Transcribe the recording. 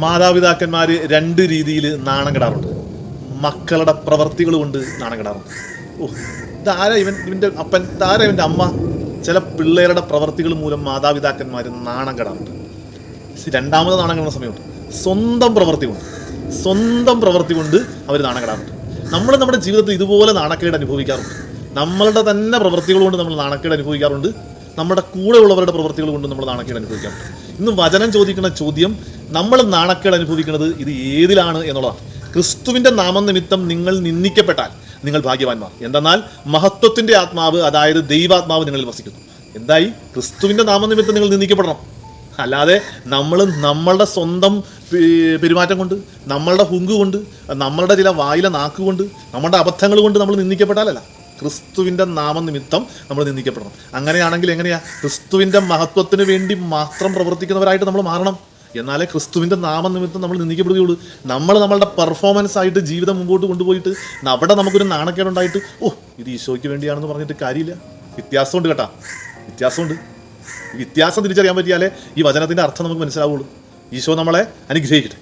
മാതാപിതാക്കന്മാർ രണ്ട് രീതിയിൽ നാണം കെടാറുണ്ട്. മക്കളുടെ പ്രവർത്തികൾ കൊണ്ട് നാണം കെടാറുണ്ട്. ഓ ഇതാരാ ഇവൻ ഇവന്റെ അപ്പൻ ഇതാരാ ഇവന്റെ അമ്മ? ചില പിള്ളേരുടെ പ്രവർത്തികൾ മൂലം മാതാപിതാക്കന്മാർ നാണം കെടാറുണ്ട്. രണ്ടാമത് നാണം കെടുന്ന സമയമുണ്ട്. സ്വന്തം പ്രവൃത്തി കൊണ്ട് സ്വന്തം പ്രവൃത്തി കൊണ്ട് അവർ നാണം കെടാറുണ്ട്. നമ്മൾ നമ്മുടെ ജീവിതത്തിൽ ഇതുപോലെ നാണക്കേട് അനുഭവിക്കാറുണ്ട്. നമ്മളുടെ തന്നെ പ്രവൃത്തികൾ കൊണ്ട് നമ്മൾ നാണക്കേട് അനുഭവിക്കാറുണ്ട്. നമ്മുടെ കൂടെയുള്ളവരുടെ പ്രവൃത്തികൾ കൊണ്ട് നമ്മൾ നാണക്കേട് അനുഭവിക്കാറുണ്ട്. ഇന്ന് വചനം ചോദിക്കുന്ന ചോദ്യം നമ്മൾ നാണക്കേട് അനുഭവിക്കുന്നത് ഇത് ഏതിലാണ് എന്നുള്ളതാണ്. ക്രിസ്തുവിന്റെ നാമനിമിത്തം നിങ്ങൾ നിന്ദിക്കപ്പെട്ടാൽ നിങ്ങൾ ഭാഗ്യവാന്മാർ. എന്തെന്നാൽ മഹത്വത്തിന്റെ ആത്മാവ് അതായത് ദൈവാത്മാവ് നിങ്ങളിൽ വസിക്കുന്നു. എന്തായി? ക്രിസ്തുവിന്റെ നാമനിമിത്തം നിങ്ങൾ നിന്ദിക്കപ്പെടണം. അല്ലാതെ നമ്മൾ നമ്മളുടെ സ്വന്തം പെരുമാറ്റം കൊണ്ട് നമ്മളുടെ ഹുങ്ക് കൊണ്ട് നമ്മളുടെ ചില വായിലെ നാക്ക് കൊണ്ട് നമ്മുടെ അബദ്ധങ്ങൾ കൊണ്ട് നമ്മൾ നിന്ദിക്കപ്പെട്ടാലല്ല. ക്രിസ്തുവിന്റെ നാമനിമിത്തം നമ്മൾ നിന്ദിക്കപ്പെടണം. അങ്ങനെയാണെങ്കിൽ എങ്ങനെയാ? ക്രിസ്തുവിന്റെ മഹത്വത്തിന് വേണ്ടി മാത്രം പ്രവർത്തിക്കുന്നവരായിട്ട് നമ്മൾ മാറണം. എന്നാലേ ക്രിസ്തുവിന്റെ നാമനിമിത്തം നമ്മൾ നിന്ദിക്കപ്പെടുകയുള്ളൂ. നമ്മൾ നമ്മളുടെ പെർഫോമൻസ് ആയിട്ട് ജീവിതം മുമ്പോട്ട് കൊണ്ടുപോയിട്ട് അവിടെ നമുക്കൊരു നാണക്കേടുണ്ടായിട്ട് ഓ ഇത് ഈശോയ്ക്ക് വേണ്ടിയാണെന്ന് പറഞ്ഞിട്ട് കാര്യമില്ല. വ്യത്യാസമുണ്ട് കേട്ടാ. വ്യത്യാസമുണ്ട്. ഈ വ്യത്യാസം തിരിച്ചറിയാൻ പറ്റിയാലേ ഈ വചനത്തിന്റെ അർത്ഥം നമുക്ക് മനസ്സിലാവുള്ളൂ. ഈശോ നമ്മളെ അനുഗ്രഹിക്കട്ടെ.